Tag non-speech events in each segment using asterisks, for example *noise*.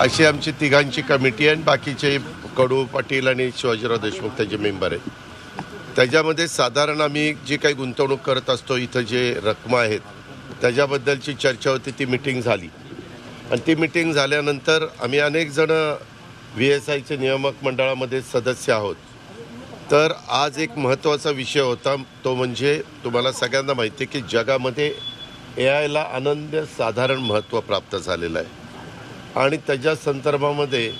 अशी आमची तिघांची कमिटी आहे आणि बाकीचे कडू पाटील आणि शिवाजीराव देशमुख त्याचे मेंबर आहेत. त्याच्यामध्ये साधारण आम्ही जी काही गुंतवणूक करत असतो इथं जे रकमा आहेत त्याच्याबद्दलची चर्चा होती ती मिटिंग झाली. आणि ती मिटिंग झाल्यानंतर आम्ही अनेक जण व्ही एस आयचे नियामक मंडळामध्ये सदस्य आहोत. तर आज एक महत्त्वाचा विषय होता तो म्हणजे तुम्हाला सगळ्यांना माहिती आहे की जगामध्ये ए आयला अनन्य साधारण महत्त्व प्राप्त झालेलं आहे. आणि त्याच्या संदर्भामध्ये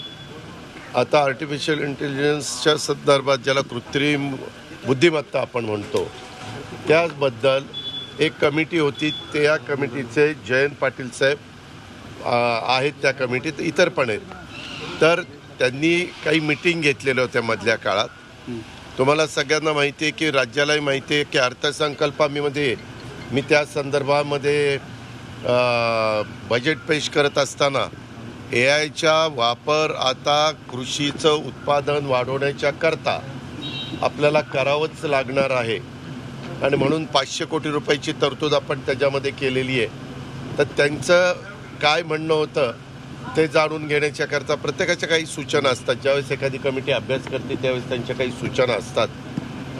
आता आर्टिफिशियल इंटेलिजन्सच्या संदर्भात ज्याला कृत्रिम बुद्धिमत्ता आपण म्हणतो त्याबद्दल एक कमिटी होती त्या कमिटीचे जयंत पाटील साहेब आहेत त्या कमिटीत इतर पण आहेत. तर त्यांनी काही मिटिंग घेतलेल्या होत्या मधल्या काळात. तुम्हाला सगळ्यांना माहिती आहे की राज्यालाही माहिती आहे की अर्थसंकल्पामध्ये मी त्या संदर्भामध्ये बजेट पेश करत असताना ए आयचा वापर आता कृषीचं उत्पादन वाढवण्याच्या करता आपल्याला करावंच लागणार आहे. आणि म्हणून पाचशे कोटी रुपयाची तरतूद आपण त्याच्यामध्ये केलेली आहे. तर त्यांचं काय म्हणणं होतं ते जाणून घेण्याच्याकरता प्रत्येकाच्या काही सूचना असतात. ज्यावेळेस एखादी कमिटी अभ्यास करते त्यावेळेस त्यांच्या काही सूचना असतात.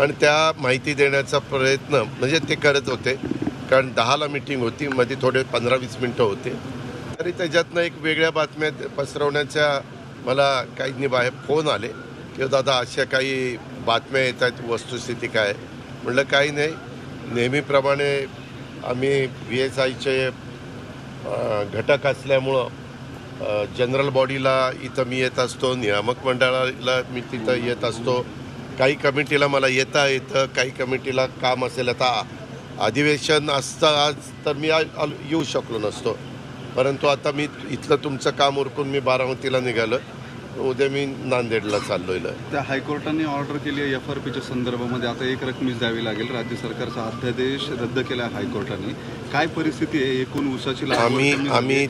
आणि त्या माहिती देण्याचा प्रयत्न म्हणजे ते करत होते. कारण दहाला मिटिंग होती मध्ये थोडे पंधरा वीस मिनटं होते. तरी त्याच्यातनं एक वेगळ्या बातम्या पसरवण्याच्या मला काही बाहेर फोन आले. की हो दादा अशा काही बातम्या येत आहेत वस्तुस्थिती काय म्हणलं काही नाही. नेहमीप्रमाणे आम्ही व्ही एस आयचे घटक असल्यामुळं जनरल बॉडीला इथं मी येत असतो नियामक मंडळाला मी तिथं येत असतो. काही कमिटीला मला येता येतं काही कमिटीला काम असेल. आता अधिवेशन असतं आज तर मी येऊ शकलो नसतो. परंतु आता मी इथलं तुमचं काम उरकून मी बारामतीला निघालो. उद्या मी नांदेडला चाललोय त्या हायकोर्टाने ऑर्डर केली आहे एफ आर पीच्या संदर्भामध्ये. आता एक रकमीच द्यावी लागेल. राज्य सरकारचा अध्यादेश रद्द केला हायकोर्टाने. काय परिस्थिती आहे? एकूण ऊसाची आम्ही आम्ही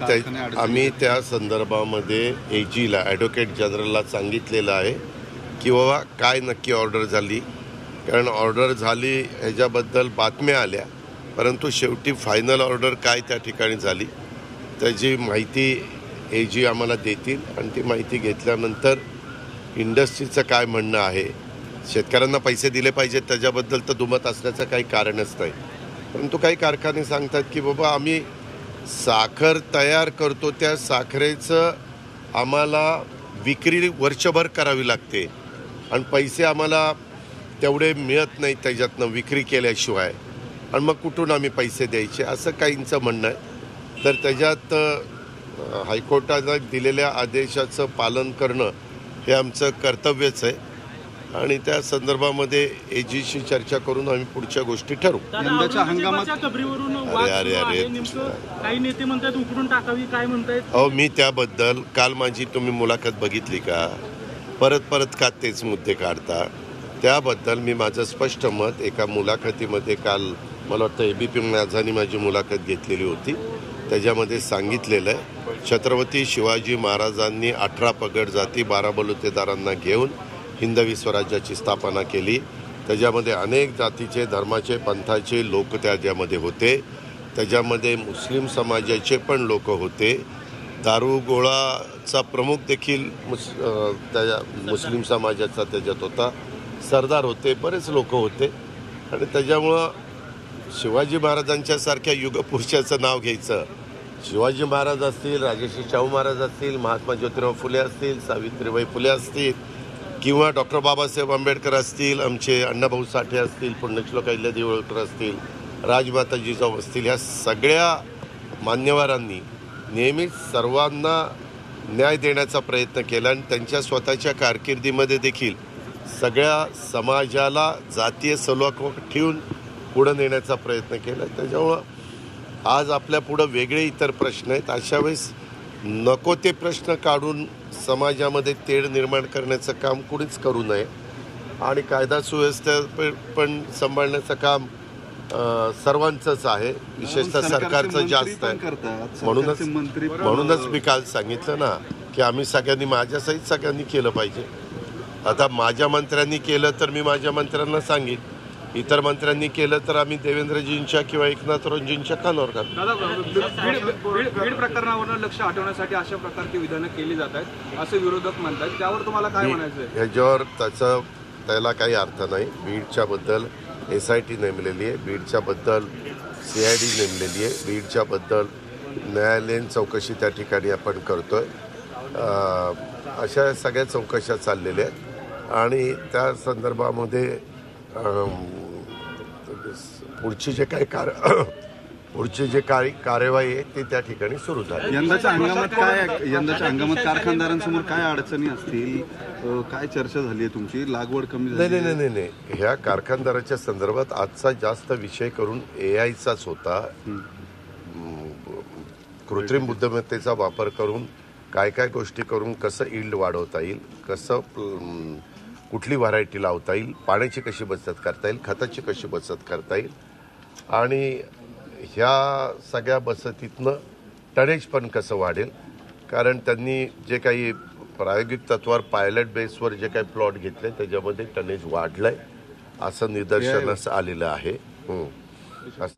आम्ही त्या संदर्भामध्ये ए जीला ॲडव्होकेट जनरलला सांगितलेलं आहे की बाबा काय नक्की ऑर्डर झाली? कारण ऑर्डर झाली ह्याच्याबद्दल बातम्या आल्या. परंतु शेवटी फायनल ऑर्डर काय त्या ठिकाणी झाली? त्याची माहिती ए जी आम्हाला देतील आणि ती माहिती घेतल्यानंतर इंडस्ट्रीचं काय म्हणणं आहे? शेतकऱ्यांना पैसे दिले पाहिजेत त्याच्याबद्दल तर दुमत असल्याचं काही कारणच नाही. परंतु काही कारखाने सांगतात की बाबा आम्ही साखर तयार करतो त्या साखरेचं आम्हाला विक्री वर्षभर करावी लागते आणि पैसे आम्हाला तेवढे मिळत नाही त्याच्यातनं विक्री केल्याशिवाय. आणि मग कुठून आम्ही पैसे द्यायचे? असं काहींचं म्हणणं आहे. तर त्याच्यात हायकोर्टानं दिलेल्या आदेशाचं पालन करणं हे आमचं कर्तव्यच आहे. आणि त्या संदर्भामध्ये एजीशी चर्चा करून आम्ही पुढच्या गोष्टी ठरवू. यंदाच्या हंगामात- अरे, अरे, अरे. आहे. नेमकं काही नेते म्हणतात उकडून टाकावी काय म्हणतायत? अहो मी त्याबद्दल काल माझी तुम्ही मुलाखत बघितली का? परत परत का तेच मुद्दे काढता? त्याबद्दल मी माझं स्पष्ट मत एका मुलाखतीमध्ये काल मला वाटतं ए बी पी माझानी माझी मुलाखत घेतलेली होती. त्याच्यामध्ये सांगितलेलं आहे. छत्रपती शिवाजी महाराजांनी अठरा पगड जाती बारा बलुतेदारांना घेऊन हिंदवी स्वराज्याची स्थापना केली. त्याच्यामध्ये अनेक जातीचे धर्माचे पंथाचे लोक त्याच्यामध्ये होते. त्याच्यामध्ये मुस्लिम समाजाचे पण लोक होते. दारुगोळाचा प्रमुख देखील मुस त्याच्या त्या मुस्लिम समाजाचा त्याच्यात होता. सरदार होते बरेच लोक होते. आणि त्याच्यामुळं शिवाजी महाराजांच्या सारख्या युगपुरुषाचं नाव घ्यायचं. शिवाजी महाराज असतील राजेशी शाहू महाराज असतील महात्मा ज्योतिराव फुले असतील सावित्रीबाई फुले असतील किंवा डॉक्टर बाबासाहेब आंबेडकर असतील आमचे अण्णाभाऊ साठे असतील पुण्यश्लोक अहिल्या देवळकर असतील राजमाता जिजाऊ असतील ह्या सगळ्या मान्यवरांनी नेहमीच सर्वांना न्याय देण्याचा प्रयत्न केला आणि त्यांच्या स्वतःच्या कारकिर्दीमध्ये देखील सगळ्या समाजाला जातीय सलोख ठेवून पुढं नेण्याचा प्रयत्न केला. त्याच्यामुळं आज आपल्या पुढं वेगळे इतर प्रश्न आहेत. अशा वेळेस नको ते प्रश्न काढून समाजामध्ये तेढ निर्माण करण्याचं काम कुणीच करू नये. आणि कायदा सुव्यवस्था पण सांभाळण्याचं काम सर्वांचंच आहे. विशेषतः सरकारचे जास्त आहे. म्हणूनच म्हणूनच मी काल सांगितलं ना की आम्ही सगळ्यांनी माझ्यासहित सगळ्यांनी केलं पाहिजे. आता माझ्या मंत्र्यांनी केलं तर मी माझ्या मंत्र्यांना सांगेन. इतर मंत्र्यांनी केलं तर आम्ही देवेंद्रजींच्या किंवा एकनाथरावजींच्या कानावर घालू. लक्ष हटवण्यासाठी अशा प्रकारची विधानं केली जात आहेत असे विरोधक म्हणतात त्यावर तुम्हाला काय म्हणायचं आहे? ह्याच्यावर त्याचं त्याला काही अर्थ नाही. बीडच्या बद्दल एस आय टी नेमलेली आहे. बीडच्या बद्दल सी आय डी नेमलेली आहे. बीडच्या बद्दल न्यायालयीन चौकशी त्या ठिकाणी आपण करतोय. अं, अशा सगळ्या चौकशा चाललेल्या आहेत. आणि त्या संदर्भामध्ये पुढची जे काही कार *clears throat* पुढची जे काही कार्यवाही आहे ती त्या ठिकाणी सुरू झाली. यंदाच्या हंगामात काय यंदाच्या हंगामात कारखानदारांसमोर काय अडचणी असतील? काय चर्चा झाली आहे तुमची? लागवड कमी नाही झाली नाही नाही नाही नाही. ह्या कारखानदाराच्या संदर्भात आजचा जास्त विषय करून ए आयचाच होता कृत्रिम बुद्धिमत्तेचा वापर करून काय काय गोष्टी करून कसं इल्ड वाढवता येईल कसं कुठली व्हरायटी लावता येईल पाण्याची कशी बचत करता येईल खताची कशी बचत करता येईल आणि ह्या सगळ्या बचतीतनं टनेज पण कसं वाढेल? कारण त्यांनी जे काही प्रायोगिक तत्वावर पायलट बेसवर जे काही प्लॉट घेतले त्याच्यामध्ये टनेज वाढलंय असं निदर्शनास आलेलं आहे. असं